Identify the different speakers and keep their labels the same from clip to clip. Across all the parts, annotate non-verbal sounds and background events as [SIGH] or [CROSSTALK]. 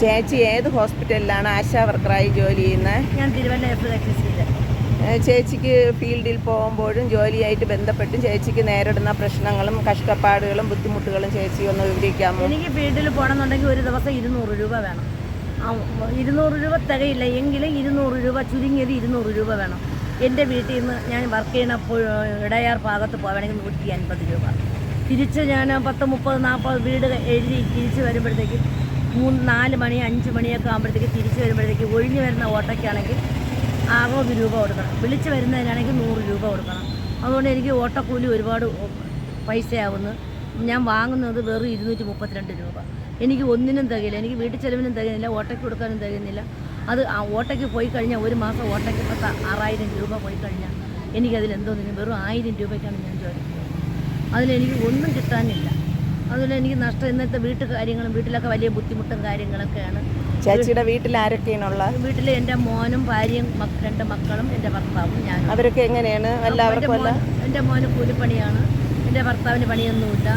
Speaker 1: ചേച്ചി ഏത് ഹോസ്പിറ്റലിലാണ് ആശാ വർക്കറായി ജോലി ചെയ്യുന്നത്?
Speaker 2: ഞാൻ തിരുവല്ല
Speaker 1: ചേച്ചിക്ക് ഫീൽഡിൽ പോകുമ്പോഴും ജോലിയായിട്ട് ബന്ധപ്പെട്ടും ചേച്ചിക്ക് നേരിടുന്ന പ്രശ്നങ്ങളും കഷ്ടപ്പാടുകളും ബുദ്ധിമുട്ടുകളും ചേച്ചി ഒന്ന് വിവരിക്കാമോ?
Speaker 2: എനിക്ക് ഫീൽഡിൽ പോകണമെന്നുണ്ടെങ്കിൽ ഒരു ദിവസം ഇരുന്നൂറ് രൂപ വേണം. ആ, ഇരുന്നൂറ് രൂപ തികയില്ല എങ്കിലും ഇരുന്നൂറ് രൂപ ചുരുങ്ങിയത് ഇരുന്നൂറ് രൂപ വേണം. എന്റെ വീട്ടിൽ നിന്ന് ഞാൻ വർക്ക് ചെയ്യണപ്പോൾ ഇടയാർ ഭാഗത്ത് പോകണമെങ്കിൽ നൂറ്റി അൻപത് രൂപ. തിരിച്ച് ഞാൻ പത്ത് മുപ്പത് നാൽപ്പത് വീട് എഴുതി തിരിച്ച് വരുമ്പോഴത്തേക്ക് മൂന്ന് നാല് മണി അഞ്ച് മണിയൊക്കെ ആകുമ്പോഴത്തേക്ക് തിരിച്ചു വരുമ്പോഴത്തേക്ക് ഒഴിഞ്ഞു വരുന്ന ഓട്ടോയ്ക്കാണെങ്കിൽ അറുപത് രൂപ കൊടുക്കണം. വിളിച്ചു വരുന്നതിനാണെങ്കിൽ നൂറ് രൂപ കൊടുക്കണം. അതുകൊണ്ട് എനിക്ക് ഓട്ടോക്കൂലി ഒരുപാട് പൈസയാവുന്നു. ഞാൻ വാങ്ങുന്നത് വെറും ഇരുന്നൂറ്റി മുപ്പത്തിരണ്ട് രൂപ. എനിക്ക് ഒന്നിനും തികയില്ല. എനിക്ക് വീട്ടിൽ ചെലവിനും തികയുന്നില്ല ഓട്ടയ്ക്ക് കൊടുക്കാനും തികയുന്നില്ല. അത് ആ ഓട്ടയ്ക്ക് പോയി കഴിഞ്ഞാൽ ഒരു മാസം ഓട്ടയ്ക്ക് പത്ത് ആറായിരം രൂപ പോയി കഴിഞ്ഞാൽ എനിക്കതിൽ എന്തോന്നിനും വെറും ആയിരം രൂപയ്ക്കാണ് ഞാൻ ജോലി അതിലെനിക്ക് ഒന്നും കിട്ടാനില്ല. അതുപോലെ എനിക്ക് നഷ്ടം ഇന്നത്തെ വീട്ടു കാര്യങ്ങളും വീട്ടിലൊക്കെ വലിയ ബുദ്ധിമുട്ടും കാര്യങ്ങളൊക്കെയാണ്.
Speaker 1: ചേച്ചിയുടെ വീട്ടിൽ ആരൊക്കെയാണുള്ള
Speaker 2: വീട്ടിൽ എന്റെ മോനും ഭാര്യയും രണ്ട് മക്കളും എന്റെ ഭർത്താവും ഞാനും.
Speaker 1: അവരൊക്കെ എങ്ങനെയാണ്? എല്ലാവർക്കും
Speaker 2: എന്റെ മോന് കൂലിപ്പണിയാണ്. എന്റെ ഭർത്താവിന് പണിയൊന്നുമില്ല.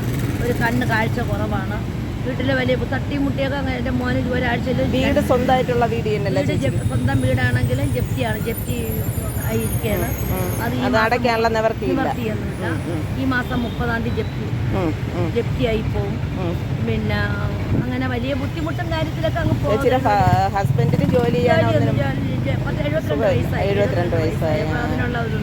Speaker 2: ഒരു കണ്ണ് കാഴ്ച കുറവാണ്. വീട്ടിലെ വലിയ തട്ടിമുട്ടിയൊക്കെ അങ്ങനെ എന്റെ മോന് ഒരാഴ്ചയിൽ
Speaker 1: വീട് സ്വന്തമായിട്ടുള്ള വീട്
Speaker 2: സ്വന്തം വീടാണെങ്കിലും ജപ്തിയാണ്. ജപ്തി ആയിരിക്കുകയാണ്. അത്
Speaker 1: അടയ്ക്കാനുള്ള
Speaker 2: നിവർത്തിയൊന്നുമില്ല ഈ മാസം മുപ്പതാം തീയതി ജപ്തി. ജപ്തിയായി പോവും
Speaker 1: ഉം.
Speaker 2: പിന്നെ അങ്ങനെ വലിയ ബുദ്ധിമുട്ടും കാര്യത്തിലൊക്കെ അങ്ങ് പോകും
Speaker 1: ഹസ്ബൻഡിന് ജോലി
Speaker 2: എഴുപത്തിരണ്ട് വയസ്സായി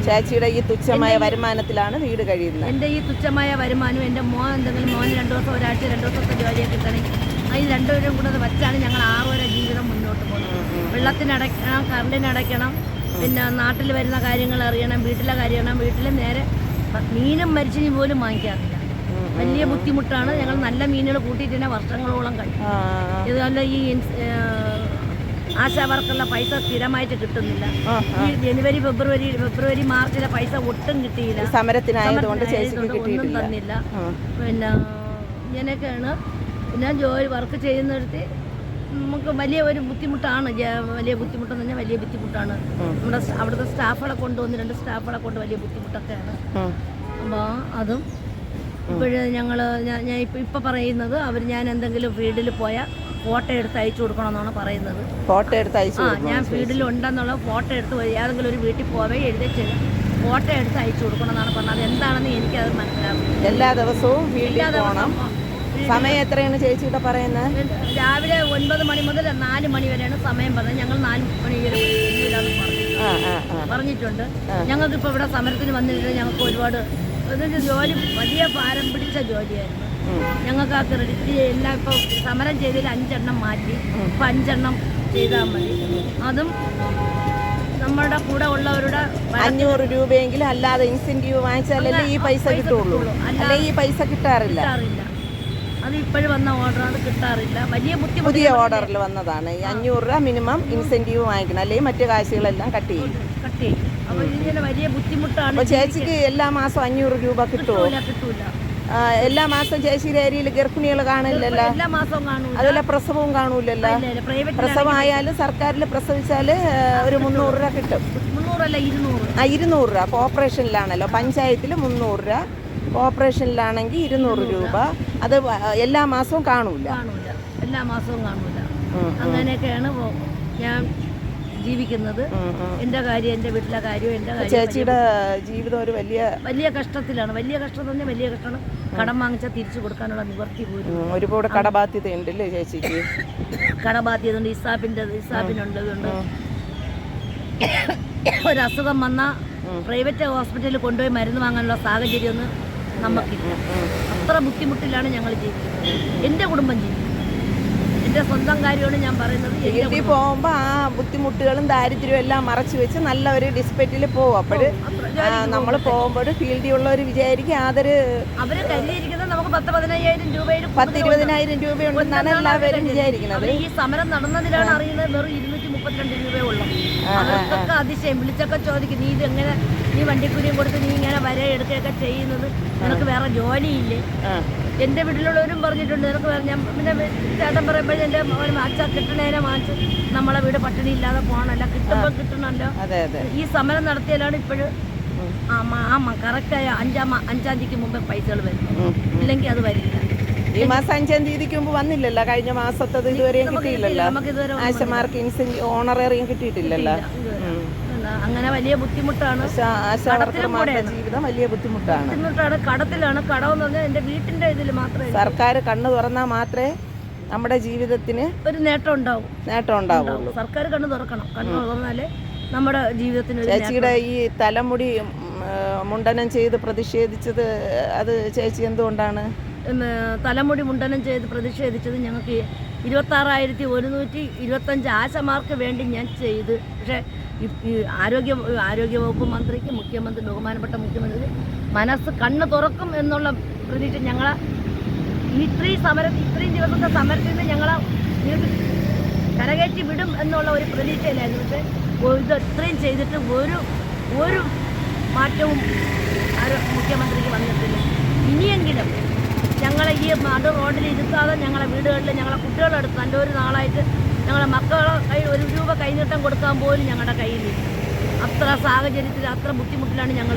Speaker 1: ചേച്ചിയുടെ ഈ തുച്ഛമായ വരുമാനത്തിലാണ് വീട് കഴിയുന്നത്.
Speaker 2: എന്റെ ഈ തുച്ഛമായ വരുമാനം എന്റെ മോൻ എന്തെങ്കിലും മോൻ രണ്ടു ദിവസം ഒരാഴ്ച രണ്ടു ദിവസത്തെ ജോലിയൊക്കെ കിട്ടണമെങ്കിൽ അതിന് രണ്ടുപേരും കൂടെ വച്ചാണ് ഞങ്ങൾ ആറുവരെ ജീവിതം മുന്നോട്ട് പോകുന്നത്. വെള്ളത്തിന് അടയ്ക്കണം കറണ്ടിന് അടയ്ക്കണം പിന്നെ നാട്ടിൽ വരുന്ന കാര്യങ്ങൾ അറിയണം വീട്ടിലെ കാര്യം അറിയണം വീട്ടിൽ നേരെ മീനും മരിച്ചിനി പോലും വാങ്ങിക്കാറില്ല. വലിയ ബുദ്ധിമുട്ടാണ്. ഞങ്ങൾ നല്ല മീനുകൾ കൂട്ടിയിട്ട് തന്നെ വർഷങ്ങളോളം
Speaker 1: കഴിക്കും
Speaker 2: ഇതുപോലെ ഈ ആശാവർക്കുള്ള ആശാ വർക്കുള്ള പൈസ സ്ഥിരമായിട്ട് കിട്ടുന്നില്ല. ഈ ജനുവരി ഫെബ്രുവരി ഫെബ്രുവരി മാർച്ചിലെ പൈസ ഒട്ടും കിട്ടിയില്ല.
Speaker 1: സമരത്തിനായതുകൊണ്ട്
Speaker 2: ഒന്നും തന്നില്ല. പിന്നെ ഇങ്ങനെയൊക്കെയാണ്. പിന്നെ ജോലി വർക്ക് ചെയ്യുന്നിടത്ത് നമുക്ക് വലിയ ഒരു ബുദ്ധിമുട്ടാണ്. വലിയ ബുദ്ധിമുട്ടെന്ന് പറഞ്ഞാൽ വലിയ ബുദ്ധിമുട്ടാണ്. നമ്മുടെ അവിടുത്തെ സ്റ്റാഫുകളെ കൊണ്ടുവന്ന് രണ്ട് സ്റ്റാഫുകളെ കൊണ്ട് വലിയ ബുദ്ധിമുട്ടൊക്കെയാണ്. അപ്പോൾ അതും ഇപ്പോഴ് ഞങ്ങൾ ഞാൻ ഇപ്പം ഇപ്പം പറയുന്നത് അവർ ഞാൻ എന്തെങ്കിലും ഫീൽഡിൽ പോയാൽ ഫോട്ടോ എടുത്ത് അയച്ചു കൊടുക്കണമെന്നാണ് പറയുന്നത്.
Speaker 1: ഫോട്ടോ എടുത്ത് അയച്ചു
Speaker 2: ആ ഞാൻ ഫീൽഡിൽ ഉണ്ടെന്നുള്ള ഫോട്ടോ എടുത്ത് ഏതെങ്കിലും ഒരു വീട്ടിൽ പോവേ എഴുതി ഫോട്ടോ എടുത്ത് അയച്ചു കൊടുക്കണമെന്നാണ് പറഞ്ഞത്. അത് എന്താണെന്ന് എനിക്കത് മനസ്സിലാവും
Speaker 1: എല്ലാ ദിവസവും ഫീൽഡിൽ
Speaker 2: എല്ലാ
Speaker 1: പോകണം
Speaker 2: ദിവസവും
Speaker 1: സമയം എത്രയാണ് ചേച്ചിയുടെ പറയുന്നത്
Speaker 2: രാവിലെ ഒൻപത് മണി മുതൽ നാല് മണി വരെയാണ് സമയം പറഞ്ഞത്. ഞങ്ങൾ നാല് മണി വരെ പറഞ്ഞിട്ടുണ്ട്. ഞങ്ങൾക്ക് ഇപ്പോൾ ഇവിടെ സമരത്തിന് വന്നിട്ട് ഞങ്ങൾക്ക് ഒരുപാട് ഇതൊരു ജോലി വലിയ ഭാരം പിടിച്ച ജോലിയായിരുന്നു. ഞങ്ങൾക്ക് ആ ക്രെഡിറ്റ് എല്ലാം ഇപ്പൊ സമരം ചെയ്തതിൽ അഞ്ചെണ്ണം മാറ്റി ഇപ്പൊ അഞ്ചെണ്ണം ചെയ്താൽ മതി. അതും നമ്മുടെ കൂടെ ഉള്ളവരുടെ
Speaker 1: അഞ്ഞൂറ് രൂപയെങ്കിലും അല്ലാതെ ഇൻസെന്റീവ് വാങ്ങിച്ചാലല്ലേ ഈ പൈസ കിട്ടുള്ളൂ. അല്ലെങ്കിൽ ഈ പൈസ കിട്ടാറില്ല?
Speaker 2: അത് ഇപ്പോഴും വന്ന ഓർഡർ അത് കിട്ടാറില്ല. വലിയ ബുദ്ധിമുട്ട്
Speaker 1: പുതിയ ഓർഡറിൽ വന്നതാണ്. ഈ അഞ്ഞൂറ് രൂപ മിനിമം ഇൻസെന്റീവ് വാങ്ങിക്കണം. അല്ലെങ്കിൽ മറ്റു കാശുകളെല്ലാം കട്ട് ചെയ്യും.
Speaker 2: കട്ട് ചെയ്യും. ഇതിങ്ങനെ വലിയ ബുദ്ധിമുട്ടാണ്
Speaker 1: അപ്പൊ ചേച്ചിക്ക് എല്ലാ മാസം അഞ്ഞൂറ് രൂപ കിട്ടുമോ?
Speaker 2: കിട്ടൂല
Speaker 1: എല്ലാ മാസം ചേച്ചിയുടെ ഏരിയയിൽ ഗർഭിണികൾ കാണില്ലല്ലോ
Speaker 2: എല്ലാ മാസവും കാണൂല.
Speaker 1: അതുപോലെ പ്രസവവും കാണൂലല്ലോ പ്രസവമായാലും സർക്കാരിൽ പ്രസവിച്ചാൽ ഒരു മുന്നൂറ് രൂപ കിട്ടും.
Speaker 2: മുന്നൂറല്ല ഇരുന്നൂറ്.
Speaker 1: ആ ഇരുന്നൂറ് രൂപ. കോർപ്പറേഷനിലാണല്ലോ പഞ്ചായത്തിൽ മുന്നൂറ് രൂപ. കോർപ്പറേഷനിലാണെങ്കിൽ ഇരുന്നൂറ് രൂപ. അത് എല്ലാ മാസവും കാണൂല.
Speaker 2: എല്ലാ മാസവും കാണൂല. അങ്ങനെയൊക്കെയാണ് ഞാൻ ജീവിക്കുന്നത്. എന്റെ കാര്യം എന്റെ വീട്ടിലെ കാര്യം എന്റെ കാര്യം
Speaker 1: ചേച്ചിയുടെ ജീവിതം ഒരു വലിയ
Speaker 2: വലിയ കഷ്ടത്തിലാണ്. വലിയ കഷ്ടം തന്നെ വലിയ കഷ്ടമാണ്. കടം വാങ്ങിച്ചാൽ തിരിച്ചു കൊടുക്കാനുള്ള നിവർത്തി പോലും
Speaker 1: ഒരുപാട് ഒരുപാട് കടബാധ്യതയുണ്ടല്ലേ ചേച്ചിക്ക്? [COUGHS]
Speaker 2: കടബാധ്യതയുണ്ട്. ഇസാബിന്റെ ഇസാബിനുണ്ട് ഇതുണ്ട് ഒരു അസുഖം വന്നാൽ പ്രൈവറ്റ് ഹോസ്പിറ്റലിൽ കൊണ്ടുപോയി മരുന്ന് വാങ്ങാനുള്ള സാഹചര്യം ഒന്നും നമുക്കില്ല. അത്ര ബുദ്ധിമുട്ടിലാണ് ഞങ്ങൾ ജീവിക്കുന്നത്. എന്റെ കുടുംബം ജീവിക്കുന്നത്. എന്റെ സ്വന്തം കാര്യമാണ് ഞാൻ പറയുന്നത്. പോകുമ്പോ
Speaker 1: വീട്ടിൽ പോകുമ്പോൾ ആ ബുദ്ധിമുട്ടുകളും ദാരിദ്ര്യവും എല്ലാം മറച്ചു വെച്ച് നല്ല ഒരു ഡിസ്പെറ്റിൽ പോകും. അപ്പോൾ നമ്മൾ പോകുമ്പോൾ ഫീൽഡിൽ ഉള്ളവർ വിചാരിക്കും അതൊരു
Speaker 2: അവർ കരുതിയിരിക്കുന്നത് നമുക്ക് പത്ത് പതിനയ്യായിരം രൂപയുടെ
Speaker 1: പത്ത് ഇരുപതിനായിരം രൂപയുണ്ടെന്നാണ് എല്ലാവരും വിചാരിക്കുന്നത്.
Speaker 2: ഈ സമരം നടന്നതിലാണ് അറിയുന്നത് വെറും ഇരുന്നൂറ്റി മുപ്പത്തിരണ്ട് രൂപയേ ഉള്ളൂ. അവർക്കൊക്കെ അതിശയം. വിളിച്ചൊക്കെ ചോദിക്കും നീ ഇത് എങ്ങനെ നീ വണ്ടിക്കൂലിയും കൊടുത്ത് നീ ഇങ്ങനെ വര എടുക്കുകയൊക്കെ ചെയ്യുന്നത്? നിനക്ക് വേറെ ജോലിയില്ലേ? എന്റെ വീട്ടിലുള്ളവരും പറഞ്ഞിട്ടുണ്ട് നിനക്ക് ഞാൻ പിന്നെ ചേട്ടൻ പറയുമ്പോൾ എന്റെ അച്ഛ കിട്ടണേനെ വാങ്ങിച്ച് നമ്മളെ വീട് പട്ടിണി ഇല്ലാതെ പോകണമല്ല കിട്ടുമ്പോൾ കിട്ടണമല്ലോ ഈ സമരം നടത്തിയാലാണ് ഇപ്പോഴും ആ കറക്റ്റായ അഞ്ചാം അഞ്ചാം തീയതിക്ക് മുമ്പേ പൈസകൾ
Speaker 1: വരും.
Speaker 2: ഇല്ലെങ്കിൽ അത് വരില്ല.
Speaker 1: ഈ മാസം അഞ്ചാം തീയതിക്ക് മുമ്പ് വന്നില്ലല്ലോ? കഴിഞ്ഞ മാസത്തത് ഇതുവരെയും കിട്ടിയില്ലല്ലോ? ആശമാർക്ക് ഇൻസെന്റ് ഓണറേറിയും കിട്ടിയിട്ടില്ലല്ലോ?
Speaker 2: അങ്ങനെ വലിയ ബുദ്ധിമുട്ടാണ്.
Speaker 1: ജീവിതം വലിയ ബുദ്ധിമുട്ടാണ്.
Speaker 2: ബുദ്ധിമുട്ടാണ്. കടത്തിലാണ്. കടമെന്ന് പറഞ്ഞാൽ എന്റെ വീട്ടിന്റെ ഇതിൽ മാത്രമേ
Speaker 1: സർക്കാർ കണ്ണു തുറന്നാൽ മാത്രമേ നമ്മുടെ ജീവിതത്തിന്
Speaker 2: ഒരു നേട്ടം ഉണ്ടാവും.
Speaker 1: നേട്ടം ഉണ്ടാവുള്ളൂ.
Speaker 2: സർക്കാർ കണ്ണു തുറക്കണം. കണ്ണു തുറന്നാലേ നമ്മുടെ ജീവിതത്തിന്
Speaker 1: ചേച്ചിയുടെ ഈ തലമുടി മുണ്ടനം ചെയ്ത് പ്രതിഷേധിച്ചത് അത് ചേച്ചി എന്തുകൊണ്ടാണ്?
Speaker 2: തലമുടി മുണ്ടനം ചെയ്ത് പ്രതിഷേധിച്ചത് ഞങ്ങൾക്ക് ഇരുപത്താറായിരത്തി ഒരുന്നൂറ്റി ഇരുപത്തഞ്ച് ആശമാർക്ക് വേണ്ടി ഞാൻ ചെയ്ത്. പക്ഷേ ആരോഗ്യ ആരോഗ്യവകുപ്പ് മന്ത്രിക്ക് മുഖ്യമന്ത്രി ബഹുമാനപ്പെട്ട മുഖ്യമന്ത്രി മനസ്സ് കണ്ണ് തുറക്കും എന്നുള്ള പ്രതീക്ഷ ഞങ്ങൾ ഇത്രയും സമരം ഇത്രയും ദിവസത്തെ സമരത്തിൽ നിന്ന് നിങ്ങൾക്ക് കരകയറ്റി വിടും എന്നുള്ള ഒരു പ്രതീക്ഷയിലായിരുന്നു. പക്ഷേ ഇത് ഇത്രയും ചെയ്തിട്ട് ഒരു ഒരു മാറ്റവും മുഖ്യമന്ത്രിക്ക് വന്നിട്ടില്ല. ഇനിയെങ്കിലും ഞങ്ങളെ ഈ നടു റോഡിൽ ഇരുത്താതെ ഞങ്ങളെ വീടുകളിൽ ഞങ്ങളെ കുട്ടികളെടുത്ത് നല്ലൊരു നാളായിട്ട് ഞങ്ങളെ മക്കളെ കൈ ഒരു രൂപ കൈനീട്ടം കൊടുക്കാൻ പോലും ഞങ്ങളുടെ കയ്യിൽ അത്ര സാഹചര്യത്തിൽ അത്ര ബുദ്ധിമുട്ടിലാണ് ഞങ്ങൾ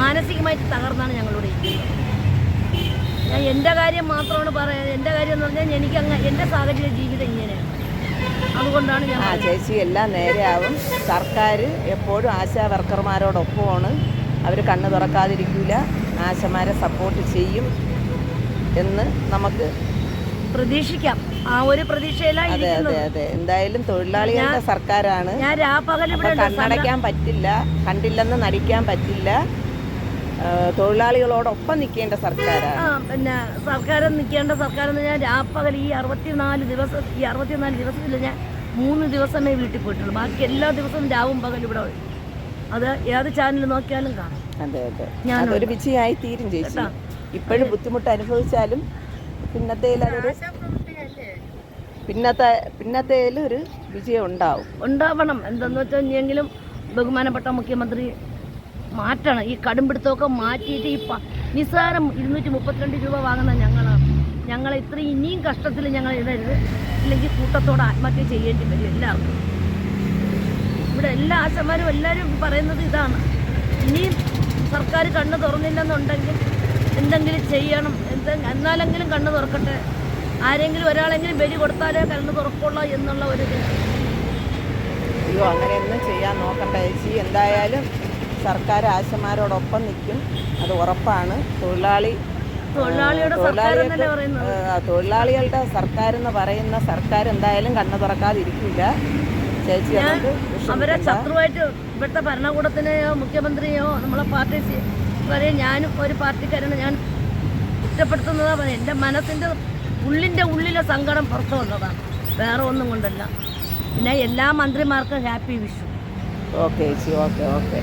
Speaker 2: മാനസികമായിട്ട് തകർന്നാണ് ഞങ്ങളുടെ ഞാൻ എന്റെ കാര്യം മാത്രമാണ് പറയുന്നത് എന്റെ കാര്യം എന്ന് പറഞ്ഞാൽ എനിക്ക് അങ്ങ് എന്റെ സാഹചര്യ ജീവിതം ഇങ്ങനെയാണ്. അതുകൊണ്ടാണ് ഞാൻ
Speaker 1: ആ ചേച്ചി എല്ലാം നേരെയാവും സർക്കാർ എപ്പോഴും ആശാ വർക്കർമാരോടൊപ്പമാണ്. അവർ കണ്ണു തുറക്കാതിരിക്കില്ല ആശമാരെ സപ്പോർട്ട് ചെയ്യും. എന്ന് നമുക്ക്
Speaker 2: പ്രതീക്ഷിക്കാം. ആ ഒരു പ്രതീക്ഷയിലാണ്
Speaker 1: അതെ അതെ അതെ. എന്തായാലും തൊഴിലാളികളുടെ സർക്കാരാണ്.
Speaker 2: ഞാൻ രാപ്പകൽ ഇവിടെ.
Speaker 1: കണ്ണടയ്ക്കാൻ പറ്റില്ല കണ്ടില്ലെന്ന് നടിക്കാൻ പറ്റില്ല. തൊഴിലാളികളോടൊപ്പം നിൽക്കേണ്ട സർക്കാരാണ്.
Speaker 2: പിന്നെ സർക്കാർ നിൽക്കേണ്ട സർക്കാർ എന്ന് ഞാൻ രാപ്പകൽ ഈ അറുപത്തിനാല് ദിവസം ഈ അറുപത്തിനാല് ദിവസത്തിൽ ഞാൻ മൂന്ന് ദിവസമേ വീട്ടിൽ പോയിട്ടുള്ളൂ. ബാക്കി എല്ലാ ദിവസവും രാവും പകൽ ഇവിടെ. അത് ഏത് ചാനൽ നോക്കിയാലും കാണാം.
Speaker 1: അതെ അതെ.
Speaker 2: ഞാൻ
Speaker 1: ഒരു വിജയമായി തീരും ചേച്ചി. ഇപ്പോഴും ബുദ്ധിമുട്ട് അനുഭവിച്ചാലും പിന്നത്തേൽ അതൊരു പിന്നത്തെ പിന്നത്തേൽ ഒരു വിജയം ഉണ്ടാവും.
Speaker 2: ഉണ്ടാവണം. എന്തെന്ന് വെച്ചാൽ ഇനിയെങ്കിലും ബഹുമാനപ്പെട്ട മുഖ്യമന്ത്രി മാറ്റണം. ഈ കടുംപിടുത്തമൊക്കെ മാറ്റിയിട്ട് ഈ നിസ്സാരം ഇരുന്നൂറ്റി മുപ്പത്തിരണ്ട് രൂപ വാങ്ങുന്ന ഞങ്ങളാണ് ഞങ്ങൾ ഇത്രയും ഇനിയും കഷ്ടത്തിൽ ഞങ്ങൾ ഇടരുത്. ഇല്ലെങ്കിൽ കൂട്ടത്തോടെ ആത്മഹത്യ ചെയ്യേണ്ടി വരും എല്ലാവർക്കും. ഇവിടെ എല്ലാ ആശമാരും എല്ലാവരും പറയുന്നത് ഇതാണ്. ഇനിയും സർക്കാർ കണ്ണ് തുറന്നില്ലെന്നുണ്ടെങ്കിൽ എന്തെങ്കിലും ചെയ്യണം. എന്ത് എന്നാലെങ്കിലും കണ്ണു തുറക്കട്ടെ. ആരെങ്കിലും ഒരാളെങ്കിലും ബലി കൊടുത്താലേ കണ്ണു തുറക്കുള്ളൂ എന്നുള്ള ഒരു ഇത്.
Speaker 1: അയ്യോ അങ്ങനെയൊന്നും ചെയ്യാൻ നോക്കണ്ട ചേച്ചി. എന്തായാലും സർക്കാർ ആശമാരോടൊപ്പം നിൽക്കും. അത് ഉറപ്പാണ്. തൊഴിലാളി തൊഴിലാളികളുടെ സർക്കാർ എന്ന് പറയുന്ന സർക്കാർ എന്തായാലും കണ്ണു തുറക്കാതിരിക്കില്ല. ചേച്ചി
Speaker 2: അവരെ. ശത്രുവായിട്ട് ഇവിടുത്തെ ഭരണകൂടത്തിനെയോ മുഖ്യമന്ത്രിയോ നമ്മളെ പാർട്ടി വരെ ഞാനും ഒരു പാർട്ടിക്കാരനെ ഞാൻ കുറ്റപ്പെടുത്തുന്നതാണ് പറയുന്നത്. എന്റെ മനസ്സിന്റെ ഉള്ളിന്റെ ഉള്ളിലെ സങ്കടം പുറത്തു വന്നതാണ് വേറെ ഒന്നും കൊണ്ടല്ല. പിന്നെ എല്ലാ മന്ത്രിമാർക്കും happy Vishu.
Speaker 1: Okay okay okay.